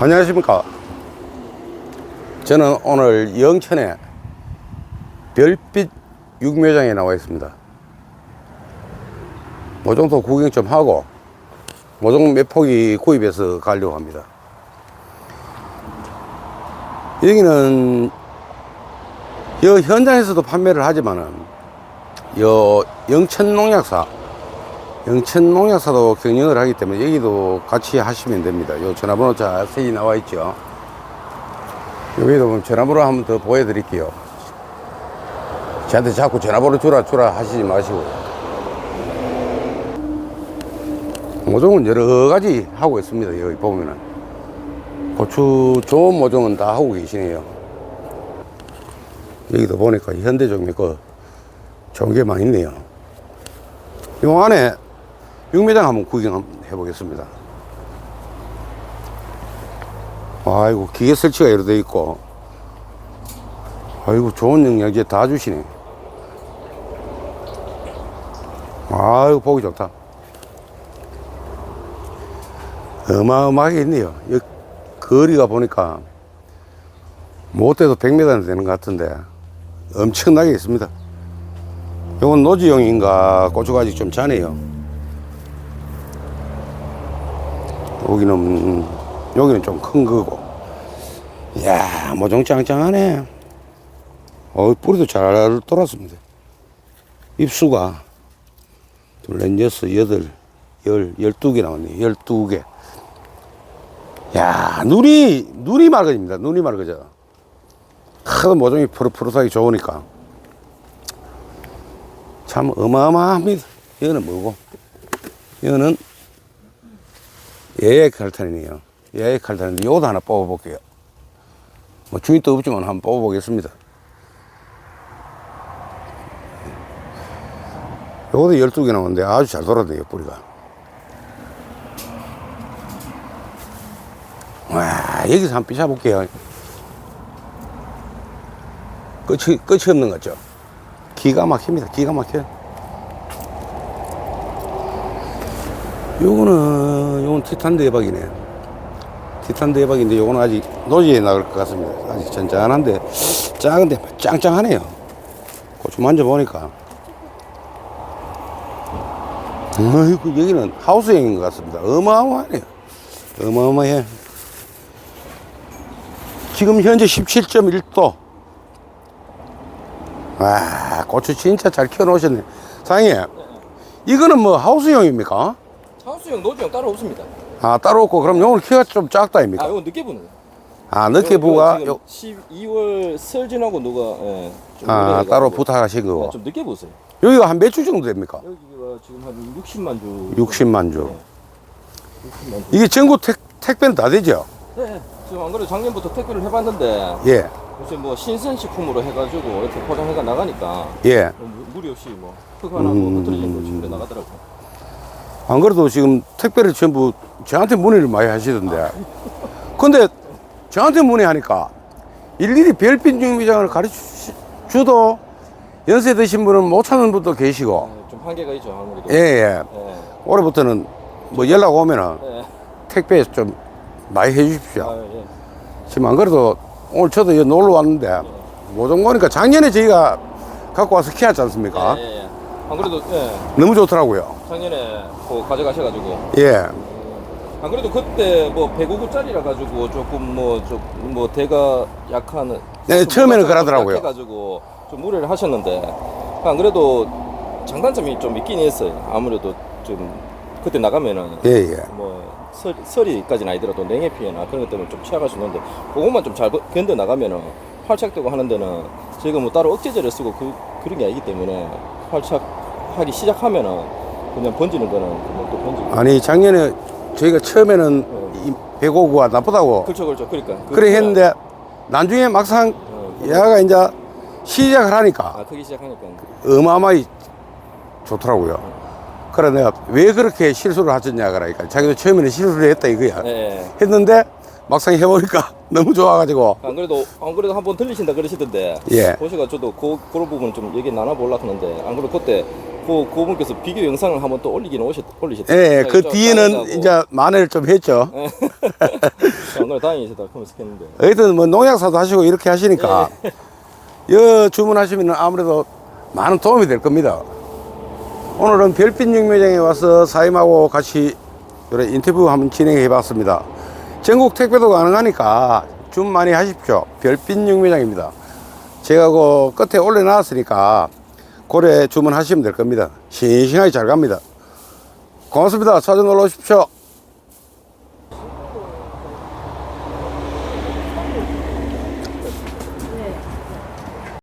안녕하십니까. 저는 오늘 영천에 별빛 육묘장에 나와 있습니다. 모종도 구경 좀 하고 모종 몇 포기 구입해서 가려고 합니다. 여기는 여 현장에서도 판매를 하지만은 여 영천 농약사 영천 농약사도 경영을 하기 때문에 여기도 같이 하시면 됩니다. 요 전화번호 자세히 나와 있죠. 여기도 보면 전화번호 한번 더 보여드릴게요. 저한테 자꾸 전화번호 주라 주라 하시지 마시고. 모종은 여러 가지 하고 있습니다. 여기 보면은. 고추 좋은 모종은 다 하고 계시네요. 여기도 보니까 현대종이 그 좋은 게 많이 있네요. 요 안에 육매장 한번 구경 한번 해보겠습니다. 아이고, 기계 설치가 이렇게 돼 있고. 아이고, 좋은 영양제 다 주시네. 아이고, 보기 좋다. 어마어마하게 있네요. 이 거리가 보니까 못해도 100m는 되는 것 같은데 엄청나게 있습니다. 이건 노지용인가 고추가 아직 좀 자네요. 여기는 음, 여기는 좀 큰 거고. 이야 모종 짱짱하네. 어 뿌리도 잘 돌았습니다. 입수가 둘, 넷, 여섯, 여덟, 열, 열두 개 나왔네. 열두 개. 야 눈이 눈이 맑아집니다. 눈이 맑아져. 하도 모종이 푸릇푸릇하게 좋으니까 참 어마어마합니다. 이거는 뭐고? 이거는 예의 칼탄이네요. 예의 칼탄인데 요것도 하나 뽑아볼게요. 뭐 주인도 없지만 한번 뽑아보겠습니다. 요것도 12개 나오는데 아주 잘 돌아다녀요, 뿌리가. 와, 여기서 한번 삐셔볼게요. 끝이, 끝이 없는 거죠. 기가 막힙니다. 기가 막혀요. 요거는, 요건 티탄 대박이네. 티탄 대박인데 요거는 아직 노지에 나갈 것 같습니다. 아직 잔잔한데, 작은데 짱짱하네요. 고추 만져보니까. 아이고, 여기는 하우스형인 것 같습니다. 어마어마하네요. 어마어마해. 지금 현재 17.1도. 와, 고추 진짜 잘 키워놓으셨네. 사장님, 이거는 뭐 하우스형입니까? 하우스형, 노지형 따로 없습니다. 아, 따로 없고, 그럼 요건 키가 좀 작다, 아, 입니까? 이거 늦게 부는 거. 아, 늦게 부가, 지금 요, 12월 설 지나고 누가 예, 좀 아, 오래돼가지고 따로 부탁하신 예, 거고. 좀 늦게 보세요. 여기가 한 몇 주 정도 됩니까? 여기가 지금 한 60만 주. 60만 주. 60만 주. 이게 전국 택, 택배는 다 되죠? 네. 지금 안 그래도 작년부터 택배를 해봤는데 예, 요새 뭐 신선식품으로 해가지고 이렇게 포장해가 나가니까 예. 뭐 무- 무리 없이 뭐흙 하나 음. 뭐 흐트러진 거 집에 나가더라고. 안 그래도 지금 택배를 전부 저한테 문의를 많이 하시던데. 근데 저한테 문의하니까 일일이 별빛 육미장을 가르쳐 주도 연세 드신 분은 못 찾는 분도 계시고. 예, 좀 한계가 있죠 아무래도. 예, 예. 예. 올해부터는 뭐 연락 오면은 예. 택배 좀 많이 해 주십시오. 아, 예. 지금 안 그래도 오늘 저도 여기 놀러 왔는데 모종 보니까 작년에 저희가 갖고 와서 키웠지 않습니까? 예, 예, 예. 안 그래도 예. 너무 좋더라고요. 작년에 뭐 가져가셔가지고 예. 안 그래도 그때 뭐 105구짜리라 가지고 조금 뭐좀뭐 대가 약한 네, 처음에는 그러더라고요. 해가지고 좀 무리를 하셨는데 안 그래도 장단점이 좀 있긴 했어요. 아무래도 좀 그때 나가면은 예, 예. 뭐 설, 설이까지는 아니더라도 냉해 피해나 그런 것 때문에 좀 취약할 수 있는데 그것만 좀 잘 견뎌 나가면은 활착되고 하는 데는 저희가 뭐 따로 억제제를 쓰고 그, 그런 게 아니기 때문에 활착하기 시작하면은 그냥 번지는 거는 그냥 또 번지고. 아니 작년에 저희가 처음에는 이 105구가 나쁘다고. 그렇죠 그렇죠. 그러니까. 그- 그래 했는데 나중에 막상 어, 얘가 이제 시작을 하니까 아 크기 시작하니까. 어마어마히 좋더라고요. 그래 내가 왜 그렇게 실수를 하셨냐 그러니까 자기도 처음에는 실수를 했다 이거야. 예, 예. 했는데 막상 해보니까 너무 좋아가지고 안 그래도 안 그래도 한번 들리신다 그러시던데 예. 보시가 저도 그 그런 부분 좀 얘기 나눠보려고 하는데 안 그래도 그때 그 그 분께서 비교 영상을 한번 또 올리긴 오셨 올리셨 예, 그 뒤에는 이제 만회를 좀 했죠. 안 그래 다행히 다 검색했는데. 하여튼 뭐 농약사도 하시고 이렇게 하시니까 여 주문하시면 아무래도 많은 도움이 될 겁니다. 오늘은 별빛 육묘장에 와서 사임하고 같이 인터뷰 한번 진행해 봤습니다. 전국 택배도 가능하니까 주문 많이 하십시오. 별빛 육묘장입니다. 제가 그 끝에 올려놨으니까 고래 주문하시면 될 겁니다. 싱싱하게 잘 갑니다. 고맙습니다. 찾아 놀러 오십시오.